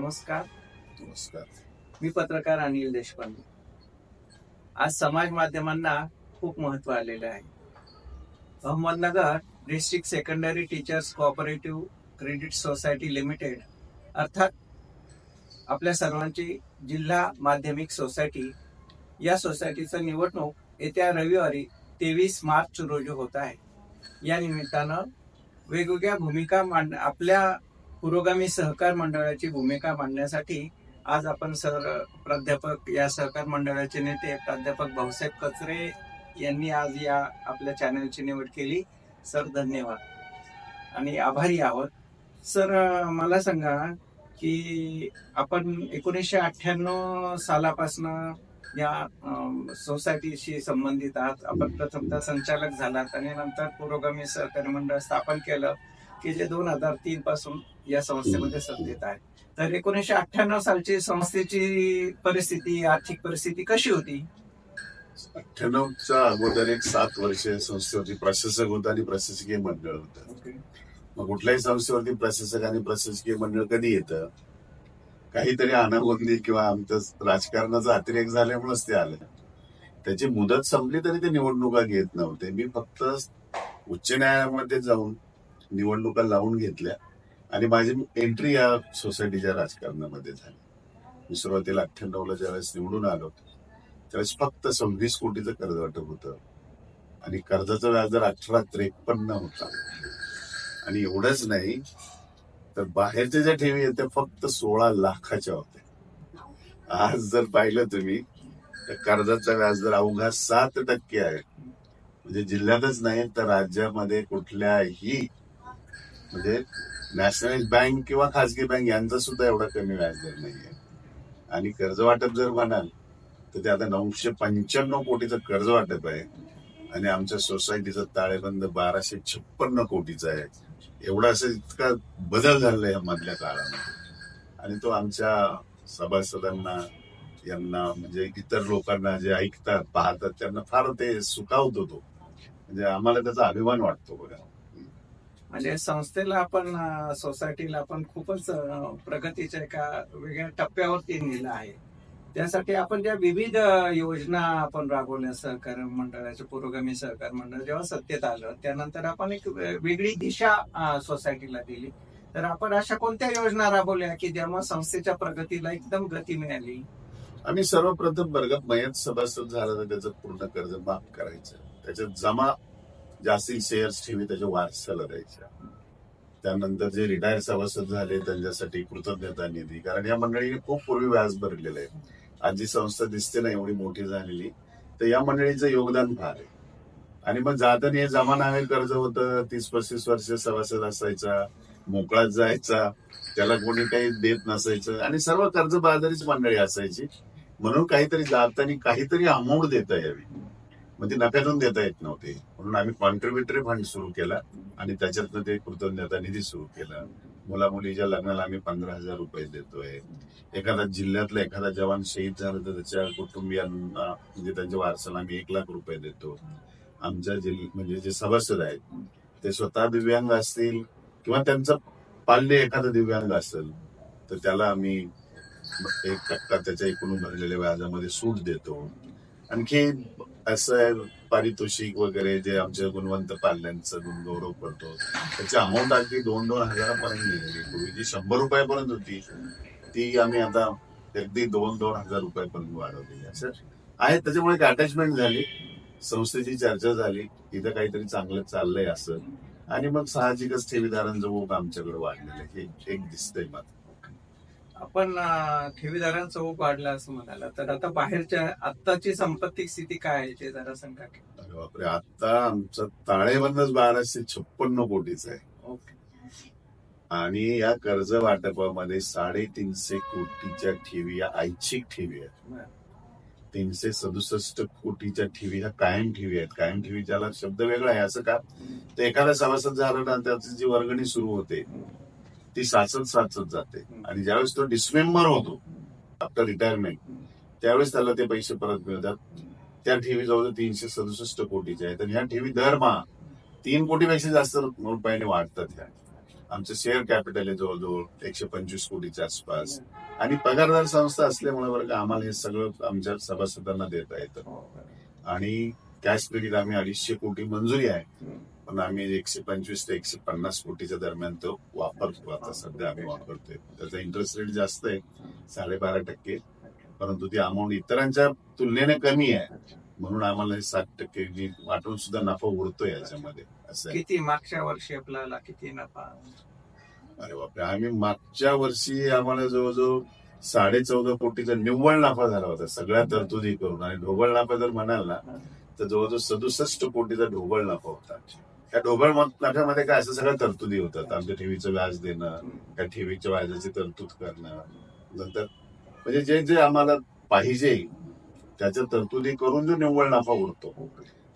नमस्कार. नमस्कार. मी पत्रकार अनिल देशपांडे. आज समाज माध्यमांना खूप महत्त्व आलेलं आहे. Ahmednagar district secondary teachers cooperative credit society limited अर्थात आपल्या सर्वांची जिल्हा माध्यमिक सोसायटी या सोसायटीचं निवडणूक येत्या रविवारी तेवीस मार्च रोजी होत आहे. या निमित्तानं वेगवेगळ्या भूमिका मांड आपल्या पुरोगामी सहकार मंडळाची भूमिका मांडण्यासाठी आज आपण सर प्राध्यापक या सहकार मंडळाचे नेते प्राध्यापक भाऊसाहेब कचरे यांनी आज या आपल्या चॅनलची निवड केली. सर धन्यवाद. आणि आभारी आहोत. सर मला सांगा की आपण एकोणीसशे अठ्ठ्याण्णव सालापासनं या सोसायटीशी संबंधित आहात. आपण प्रथमतः संचालक झालात आणि नंतर पुरोगामी सहकारी मंडळ स्थापन केलं. की जे दोन हजार तीन पासून या संस्थेमध्ये सत्तेत आहे तर एकोणीसशे अठ्ठ्याण्णव सालची संस्थेची परिस्थिती आर्थिक परिस्थिती कशी होती? अठ्ठ्याण्णवच्या अगोदर एक सात वर्ष संस्थे होती प्रशासक होतं आणि प्रशासकीय मंडळ होतं. मग कुठल्याही संस्थेवरती प्रशासक आणि प्रशासकीय मंडळ कधी येतं? काहीतरी अनागोंदी किंवा आमचं राजकारणाचा अतिरेक झाल्यामुळेच ते आलं. त्याची मुदत संपली तरी ते निवडणुका घेत नव्हते. मी फक्त उच्च न्यायालयामध्ये जाऊन निवडणुका लावून घेतल्या आणि माझी एंट्री या सोसायटीच्या राजकारणामध्ये झाली. मी सुरुवातीला अठ्ठ्याण्णवला ज्यावेळेस निवडून आलो त्यावेळेस फक्त सव्वीस कोटीचं कर्ज वाटप होतं. आणि कर्जाचा व्याजदर अठरा त्रेपन्न होता. आणि एवढंच नाही तर बाहेरच्या ज्या ठेवी आहेत त्या फक्त सोळा लाखाच्या होत्या आज जर पाहिलं तुम्ही तर कर्जाचा व्याजदर अवघा सात टक्के आहे. म्हणजे जिल्ह्यातच नाही तर राज्यामध्ये कुठल्याही म्हणजे नॅशनलाइज बँक किंवा खासगी बँक यांचा सुद्धा एवढा कमी व्याजदर नाहीये. आणि कर्ज वाटप जर म्हणाल तर ते आता नऊशे पंच्याण्णव कोटीचं कर्ज वाटप आहे. आणि आमच्या सोसायटीचं ताळेबंद बाराशे छप्पन्न कोटीचा आहे. एवढा असं इतका बदल झाला आहे मधल्या काळामध्ये. आणि तो आमच्या सभासदांना यांना म्हणजे इतर लोकांना जे ऐकतात पाहतात त्यांना फार ते सुखावतो तो. म्हणजे आम्हाला त्याचा अभिमान वाटतो बघा. म्हणजे संस्थेला आपण सोसायटीला आपण खूपच प्रगतीच्या एका वेगळ्या टप्प्यावरती नेलं आहे. त्यासाठी आपण ज्या विविध योजना आपण राबवल्या सहकार मंडळाच्या पुरोगामी सहकार मंडळ जेव्हा सत्तेत आलं त्यानंतर आपण एक वेगळी दिशा सोसायटीला दिली. तर आपण अशा कोणत्या योजना राबवल्या की ज्यामुळे संस्थेच्या प्रगतीला एकदम गती मिळाली? आम्ही सर्वप्रथम वर्गात मयत सभासद झाला तर त्याचं पूर्ण कर्ज माफ करायचं. त्याच्यात जमा जास्ती शेअर्स ठेवी त्याच्या वारसाला द्यायच्या त्यानंतर जे रिटायर सभासद झाले त्यांच्यासाठी कृतज्ञता निधी. कारण या मंडळीने खूप पूर्वी व्याज भरलेलं आहे आज जी संस्था दिसते ना एवढी मोठी झालेली. तर या मंडळीचं योगदान फार आहे. आणि मग जाताना हे जमा नावे कर्ज होतं तीस पस्तीस वर्ष सभासद असायचा मोकळात जायचा त्याला कोणी काही देत नसायचं. आणि सर्व कर्ज बाजारीच मंडळी असायची. म्हणून काहीतरी जाताना काहीतरी अमाऊंट देता यावी. मग ते नफ्यातून देता येत नव्हते. म्हणून आम्ही कॉन्ट्रीब्युटरी फंड सुरू केला आणि त्याच्यातनं ते कृतज्ञता निधी सुरू केला. मुला मुलीच्या लग्नाला आम्ही पंधरा हजार रुपये देतोय. एखादा जिल्ह्यातला एखादा जवान शहीद झाला तर त्याच्या कुटुंबियांना म्हणजे त्यांच्या वारसाला आम्ही एक लाख रुपये देतो. आमच्या जिल्ह म्हणजे जे सभासद आहेत ते स्वतः दिव्यांग असतील किंवा त्यांचं पाल्य एखादं दिव्यांग असेल तर त्याला आम्ही एक टक्का त्याच्या एकूण भरलेल्या व्याजामध्ये सूट देतो. आणखी असं पारितोषिक वगैरे जे आमच्या गुणवंत पाल्यांचं गुणगौरव करतो त्याची अमाऊंट अगदी दोन दोन हजारापर्यंत गेलेली. पूर्वी जी शंभर रुपयापर्यंत होती ती आम्ही आता अगदी दोन दोन हजार रुपयापर्यंत वाढवली असं आहे त्याच्यामुळे एक अटॅचमेंट झाली संस्थेची चर्चा झाली इथं काहीतरी चांगलं चाललंय असं. आणि मग साहजिकच ठेवीदारांचं ओघ आमच्याकडे वाढलेलं हे एक दिसतंय मात्र आपण ठेवीदारांचा ओघ वाढला असं म्हणाला. तर आता बाहेरच्या आत्ताची संपत्ती स्थिती काय आहे ते जरा सांगा की. अरे बापरे आता आमचं ताळेबंदच बाराशे छप्पन्न कोटीचं आहे. ओके. आणि या कर्ज वाटपामध्ये साडेतीनशे कोटीच्या ठेवी या ऐच्छिक ठेवी आहेत. तीनशे सदुसष्ट कोटीच्या ठेवी ह्या कायम ठेवी आहेत. कायम ठेवी ज्याला शब्द वेगळा आहे. असं का? तर एखादा सभासद झाला ना त्याची जी वर्गणी सुरू होते ती साचत साचत जाते. आणि ज्यावेळेस तो डिस्मेंबर होतो आफ्टर रिटायरमेंट त्यावेळेस त्याला ते पैसे परत मिळतात. त्या ठेवी जवळ तीनशे सदुसष्ट कोटीच्या आहेत. आणि ह्या ठेवी दरमहा तीन कोटीपेक्षा जास्त रुपयाने वाढतात ह्या. आमचं शेअर कॅपिटल आहे जवळजवळ एकशे पंचवीस कोटीच्या आसपास. आणि पगारदार संस्था असल्यामुळे बरं का आम्हाला हे सगळं आमच्या सभासदांना देता येतं. हो, आणि कॅश क्रेडिट आम्ही अडीचशे कोटी मंजुरी आहे. पण आम्ही एकशे पंचवीस ते एकशे पन्नास कोटीच्या दरम्यान तो वापरतो आता सध्या आम्ही वापरतोय. त्याचा इंटरेस्ट रेट जास्त आहे साडेबारा टक्के. परंतु ती अमाऊंट इतरांच्या तुलनेने कमी आहे. म्हणून आम्हाला हे सात टक्के जी वाटून सुद्धा नफा उरतोय याच्यामध्ये. असं. किती मागच्या वर्षी आपल्याला किती नफा? अरे बापरे आम्ही मागच्या वर्षी आम्हाला जवळजवळ साडे चौदा कोटीचा निव्वळ नफा झाला होता सगळ्या तरतुदी करून. आणि ढोबळ नफा जर म्हणाल ना तर जवळजवळ सदुसष्ट कोटीचा ढोबळ नफा होता त्या ढोबळ नफ्यामध्ये काय असं सगळ्या तरतुदी होतात. आमच्या ठेवीचं व्याज देणं त्या ठेवीच्या व्याजाची तरतूद करणं. नंतर म्हणजे जे जे आम्हाला पाहिजे त्याच्या तरतुदी करून जो निव्वळ नफा उरतो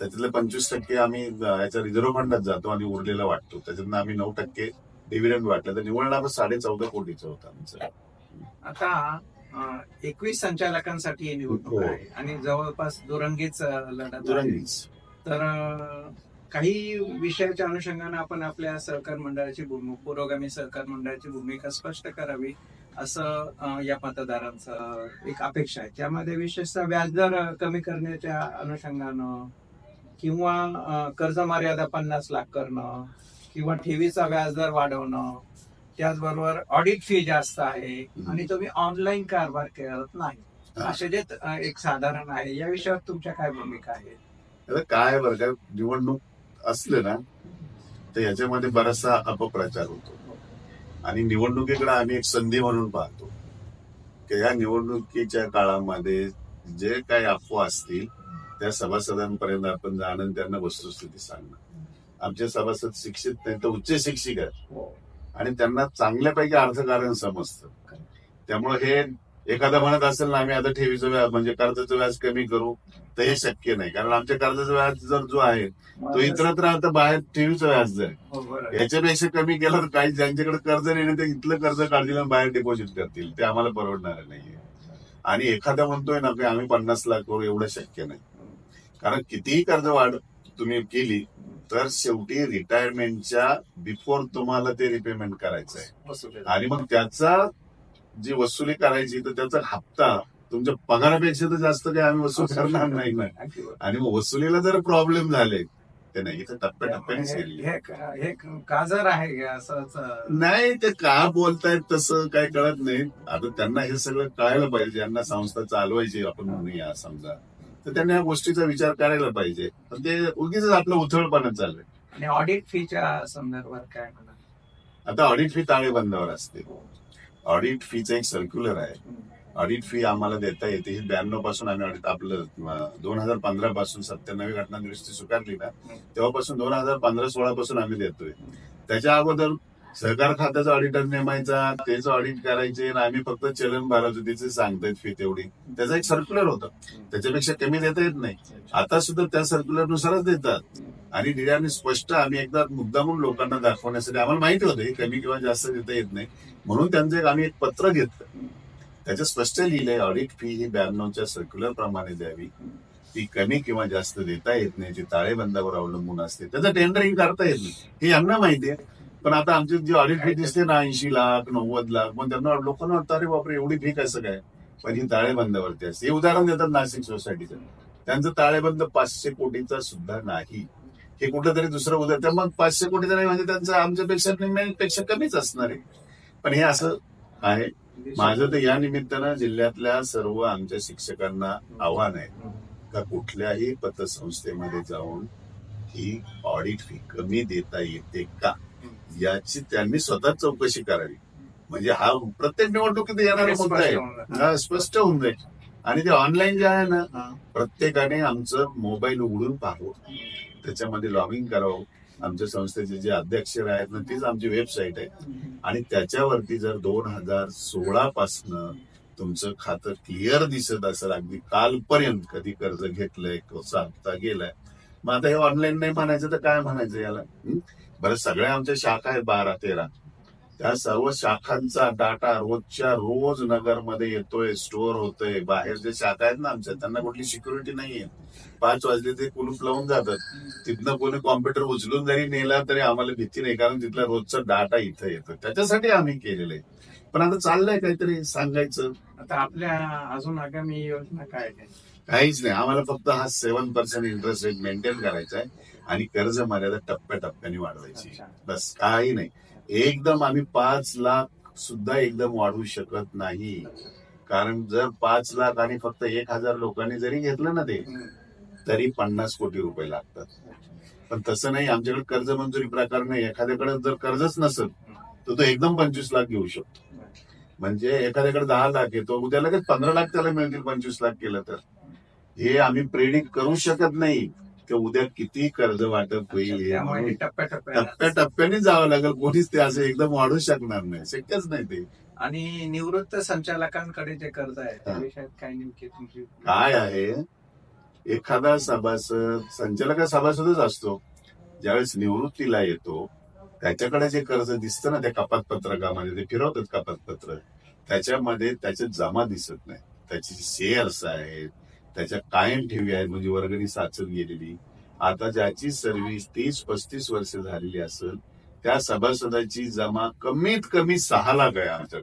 त्याच्यातले पंचवीस टक्के आम्ही याच्या रिझर्व्ह फंडात जातो आणि उरलेला वाटतो. त्याच्यातनं आम्ही नऊ टक्के डिव्हिडंड वाटलं तर निव्वळ नफा साडे चौदा कोटीचा होता आमचा. आता एकवीस संचालकांसाठी निवडणूक हो. आहे आणि जवळपास दुरंगीच लढत दुरंगीच. तर काही विषयाच्या अनुषंगाने आपण आपल्या सहकार मंडळाची भूमिका पुरोगामी सहकार मंडळाची भूमिका स्पष्ट करावी असं या मतदारांचं एक अपेक्षा आहे. त्यामध्ये विशेषतः व्याजदर कमी करण्याच्या अनुषंगानं किंवा कर्ज मर्यादा पन्नास लाख करणं किंवा ठेवीचा व्याजदर वाढवणं त्याचबरोबर ऑडिट फी जास्त आहे आणि तुम्ही ऑनलाईन कारभार करत नाही. असे जे एक साधारण आहे या विषयावर तुमच्या काय भूमिका आहे काय बरं का निवडणूक असले ना तर याच्यामध्ये बराचसा अपप्रचार होतो. आणि निवडणुकीकडे आम्ही एक संधी म्हणून पाहतो. की या निवडणुकीच्या काळामध्ये जे काही अफवा असतील त्या सभासदांपर्यंत आपण जाणं त्यांना वस्तुस्थिती सांगणं. आमचे सभासद शिक्षित नाही तर उच्च शिक्षिक आहेत. आणि त्यांना चांगल्यापैकी अर्थकारण समजतं. त्यामुळे हे एखादा म्हणत असेल ना आम्ही आता ठेवीचं व्याज म्हणजे कर्जाचं व्याज कमी करू तर हे शक्य नाही कारण आमच्या कर्जाचा व्याज जर जो आहे तो इतरत्र आता बाहेर ठेवीचं व्याज आहे. हो. याच्यापेक्षा कमी केलं तर काही ज्यांच्याकडे कर्ज नाही ते इथलं कर्ज काढतील आणि बाहेर डिपॉझिट करतील ते आम्हाला परवडणार नाहीये आणि एखादा म्हणतोय ना की आम्ही पन्नास लाख करू एवढं शक्य नाही कारण कितीही कर्ज वाढ तुम्ही केली तर शेवटी रिटायरमेंटच्या बिफोर तुम्हाला ते रिपेमेंट करायचं आहे. आणि मग त्याचा जी वसुली करायची तर त्याचा हप्ता तुमच्या पगारापेक्षा तर जास्त काही आम्ही वसूल करणार नाही ना. आणि मग वसुलीला जर प्रॉब्लेम झाले ते नाही इथं टप्प्याटप्प्याने हे काजर आहे का असंच नाही ते का बोलतायत तसं काय कळत नाही. आता त्यांना हे सगळं कळायला पाहिजे ज्यांना संस्था चालवायची आपण म्हणूया समजा. तर त्यांनी या गोष्टीचा विचार करायला पाहिजे. पण ते उगीच आपलं उथळपणा चाललंय. आणि ऑडिट फीच्या संदर्भात काय म्हणा? आता ऑडिट फी ताळेबंदावर असते. ऑडिट फीचं एक सर्क्युलर आहे. ऑडिट फी आम्हाला देता येते. ही ब्याण्णवपासून आम्ही ऑडिट आपलं दोन हजार पंधरा पासून सत्त्याण्णवी घटना दुरुस्ती स्वीकारली ना तेव्हापासून दोन हजार पंधरा सोळा पासून आम्ही देतोय. त्याच्या अगोदर सहकार खात्याचा ऑडिटर नेमायचा त्याचं ऑडिट करायचे आणि आम्ही फक्त चलन भरायचो तिचे सांगतायत फी तेवढी. त्याचा एक सर्क्युलर होतं. त्याच्यापेक्षा कमी देता येत नाही. आता सुद्धा त्या सर्क्युलर नुसारच देतात. आणि डिडाने स्पष्ट आम्ही एकदा मुद्दामून लोकांना दाखवण्यासाठी आम्हाला माहिती होतं हे कमी किंवा जास्त देता येत नाही. म्हणून त्यांचं एक आम्ही एक पत्र घेतलं. त्याचं स्पष्ट लिहिलंय ऑडिट फी ही ब्याण्णवच्या सर्क्युलर प्रमाणे द्यावी. ती कमी किंवा जास्त देता येत नाही जी ताळेबंदावर अवलंबून असते. त्याचं टेंडरिंग करता येत नाही. हे यांना माहिती आहे. पण आता आमची जी ऑडिट फी दिसते ना ऐंशी लाख नव्वद लाख मग त्यांना लोकांना वाटतं अरे बापरे एवढी फी कसं काय? पण ही ताळेबंदावरती असते. हे उदाहरण देतात नाशिक सोसायटीचं त्यांचं ताळेबंद पाचशे कोटीचा सुद्धा नाही. हे कुठं तरी दुसरं उदाहरण. तर मग पाचशे कोटीचं नाही म्हणजे त्यांचं आमच्यापेक्षा पेक्षा कमीच असणार आहे. पण हे असं आहे. माझं तर या निमित्तानं जिल्ह्यातल्या सर्व आमच्या शिक्षकांना आव्हान आहे का कुठल्याही पतसंस्थेमध्ये जाऊन ही ऑडिट फी कमी देता येते का? याची त्यांनी स्वतः चौकशी करावी. म्हणजे हा प्रत्येक निवडणुकीत येणारा मुद्दा आहे. हा स्पष्ट होऊन जाईल. आणि ते ऑनलाईन जे आहे ना प्रत्येकाने आमचं मोबाईल उघडून पाहावं. त्याच्यामध्ये लॉग इन करावं. आमच्या संस्थेचे जे अध्यक्ष आहेत ना तीच आमची वेबसाईट आहे. आणि त्याच्यावरती जर दोन हजार सोळा पासनं तुमचं खातं क्लिअर दिसत असेल अगदी कालपर्यंत कधी कर्ज घेतलंय कसा हप्ता गेलाय. मग आता हे ऑनलाईन नाही म्हणायचं तर काय म्हणायचं याला? बरं सगळ्या आमच्या शाखा आहेत बारा तेरा. त्या सर्व शाखांचा डाटा रोजच्या रोज नगरमध्ये येतोय स्टोअर होतोय. बाहेर जे शाखा आहेत ना आमच्या त्यांना कुठली सिक्युरिटी नाहीये. पाच वाजले ते कुलूप लावून जातात. तिथनं कोणी कॉम्प्युटर उचलून जरी नेला तरी आम्हाला भीती नाही कारण तिथला रोजचा डाटा इथं येतो त्याच्यासाठी आम्ही केलेलं आहे. पण आता चाललंय काहीतरी सांगायचं? आता आपल्या अजून आगामी योजना काय काहीच नाही. आम्हाला फक्त हा seven percent interest rate maintain करायचा आहे. आणि कर्ज मर्यादा टप्प्याटप्प्याने वाढवायची. बस काही नाही. एकदम आम्ही पाच लाख सुद्धा एकदम वाढवू शकत नाही. कारण जर पाच लाख आणि फक्त एक हजार लोकांनी जरी घेतलं ना ते. तरी पन्नास कोटी रुपये लागतात. पण तसं नाही आमच्याकडे कर्ज मंजुरी प्रकार नाही. एखाद्याकडे जर कर्जच नसेल तर तो एकदम पंचवीस लाख घेऊ शकतो. म्हणजे एखाद्याकडे दहा लाख येतो उद्या लगेच पंधरा लाख त्याला मिळतील पंचवीस लाख केलं तर. हे आम्ही प्रेडिक्ट करू शकत नाही. की उद्या किती कर्ज वाटप होईल त्यामुळे टप्प्याटप्प्याने टप्प्याटप्प्याने जावं लागेल. कोणीच ते असं एकदम वाढू शकणार नाही. शक्यच नाही ते. आणि निवृत्त संचालकांकडे जे कर्ज आहे काय नेमकी तुमची काय आहे? एखादा सभासद संचालक सभासदच असतो. ज्यावेळेस निवृत्तीला येतो त्याच्याकडे जे कर्ज दिसतं ना त्या कपात पत्रकामध्ये ते फिरवतात कपात पत्र त्याच्यामध्ये त्याचे जमा दिसत नाही. त्याचे शेअर्स आहेत त्याच्या कायम ठेवी आहेत. म्हणजे वर्गणी साचत गेलेली. आता ज्याची सर्व्हिस तीस पस्तीस वर्ष झालेली असेल त्या सभासदाची जमा कमीत कमी सहा लाख आहे आमच्यात.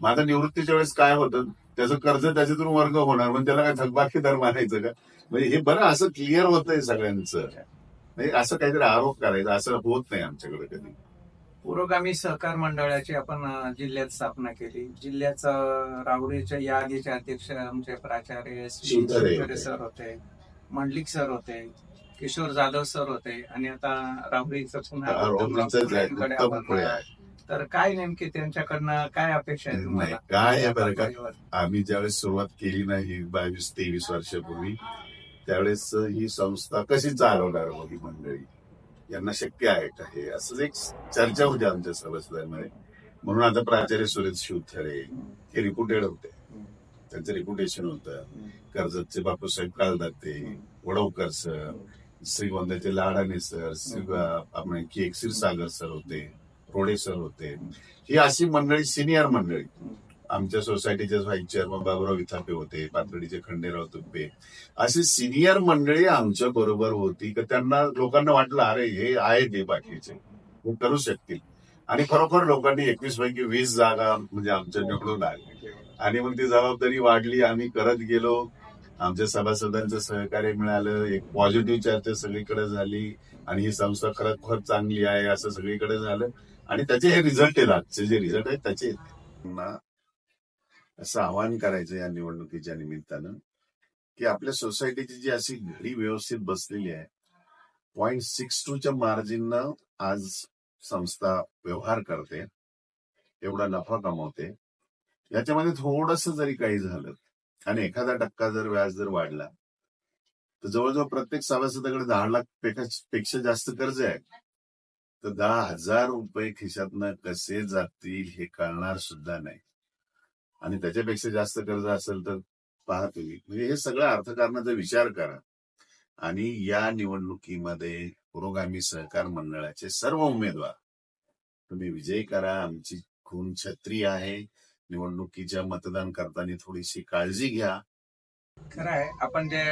मग आता निवृत्तीच्या वेळेस काय होतं? त्याचं कर्ज त्याच्यातून वर्ग होणार. म्हणजे त्याला काय थकबाकीदार मानायचं का? म्हणजे हे बरं असं क्लिअर होतंय सगळ्यांचं. म्हणजे असं काहीतरी आरोप करायचा. असं होत नाही आमच्याकडे कधी. पुरोगामी सहकार मंडळाची आपण जिल्ह्यात स्थापना केली. जिल्ह्याचं राहुरीच्या या आधीचे अध्यक्ष आमचे प्राचार्य होते. सर होते मंडलिक सर होते किशोर जाधव सर होते आणि आता राहुरीचं पुन्हा तर काय नेमकी त्यांच्याकडनं काय अपेक्षा आहे काय? आम्ही ज्यावेळेस सुरुवात केली नाही बावीस तेवीस वर्षापूर्वी त्यावेळेस ही संस्था कशी चालवणार ही मंडळी? यांना शक्य आहे का हे? असं एक चर्चा होती आमच्या सभासदांमध्ये. म्हणून आता प्राचार्य सुरेश शिवथरे हे रिपुटेड होते. त्यांचं रिपुटेशन होतं. कर्जतचे बापूसाहेब कालदाते वडवकर सर श्रीगोंद्याचे लाडाने सर श्री- आपण की एक सर होते रोडे सर होते. ही अशी मंडळी सिनियर मंडळी. आमच्या सोसायटीचे व्हाईस चेअरमन बाबुराव विथापे होते पाथर्डीचे खंडेराव तुप्पे अशी सिनियर मंडळी आमच्या बरोबर होती की त्यांना लोकांना वाटलं अरे हे आहेत हे बाकीचे. हे करू शकतील. आणि खरोखर लोकांनी एकवीस पैकी वीस जागा म्हणजे आमच्या निवडून आल्या आणि मग ती जबाबदारी वाढली. आम्ही करत गेलो. आमच्या सभासदांचं सहकार्य मिळालं. एक पॉझिटिव्ह चर्चा सगळीकडे झाली. आणि ही संस्था खरोखर चांगली आहे असं सगळीकडे झालं. आणि त्याचे हे रिझल्ट आहेत आजचे जे रिझल्ट आहेत त्याचे. असं आवाहन करायचं या निवडणुकीच्या निमित्तानं की आपल्या सोसायटीची जी अशी घडी व्यवस्थित बसलेली आहे पॉईंट सिक्स टूच्या मार्जिननं आज संस्था व्यवहार करते एवढा नफा कमवते. याच्यामध्ये थोडस जरी काही झालं आणि एखादा टक्का जर व्याज जर वाढला तर जवळजवळ प्रत्येक सभासदाकडे दहा लाखपेक्षा जास्त कर्ज आहे तर दहा हजार रुपये खिशातनं कसे जातील हे कळणार सुद्धा नाही. आणि त्याच्यापेक्षा जास्त कर्ज असेल तर पहा तुम्ही. म्हणजे हे सगळं अर्थकारणाचा विचार करा. आणि या निवडणुकीमध्ये पुरोगामी सहकार मंडळाचे सर्व उमेदवार तुम्ही विजयी करा. आमची खून छत्री आहे. निवडणुकीच्या मतदान करताना थोडीशी काळजी घ्या. खरं आहे आपण जे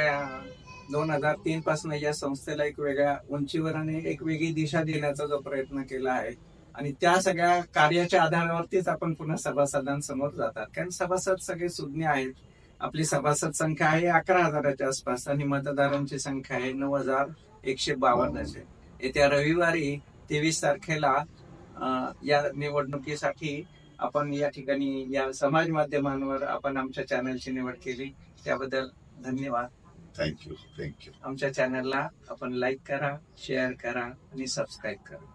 दोन हजार तीन पासून या संस्थेला एक वेगळ्या उंचीवर आणि एक वेगळी दिशा देण्याचा जो प्रयत्न केला आहे आणि त्या सगळ्या कार्याच्या आधारावरतीच आपण पुन्हा सभासदांसमोर जातात. कारण सभासद सगळे सुज्ञ आहेत. आपली सभासद संख्या आहे अकरा हजाराच्या आसपास आणि मतदारांची संख्या आहे नऊ हजार एकशे बावन्नचे. येत्या रविवारी तेवीस तारखेला या निवडणुकीसाठी आपण या ठिकाणी या समाज माध्यमांवर आपण आमच्या चॅनलची निवड केली. त्याबद्दल धन्यवाद. थँक्यू थँक्यू आमच्या चॅनलला आपण लाईक करा शेअर करा आणि सबस्क्राईब करा.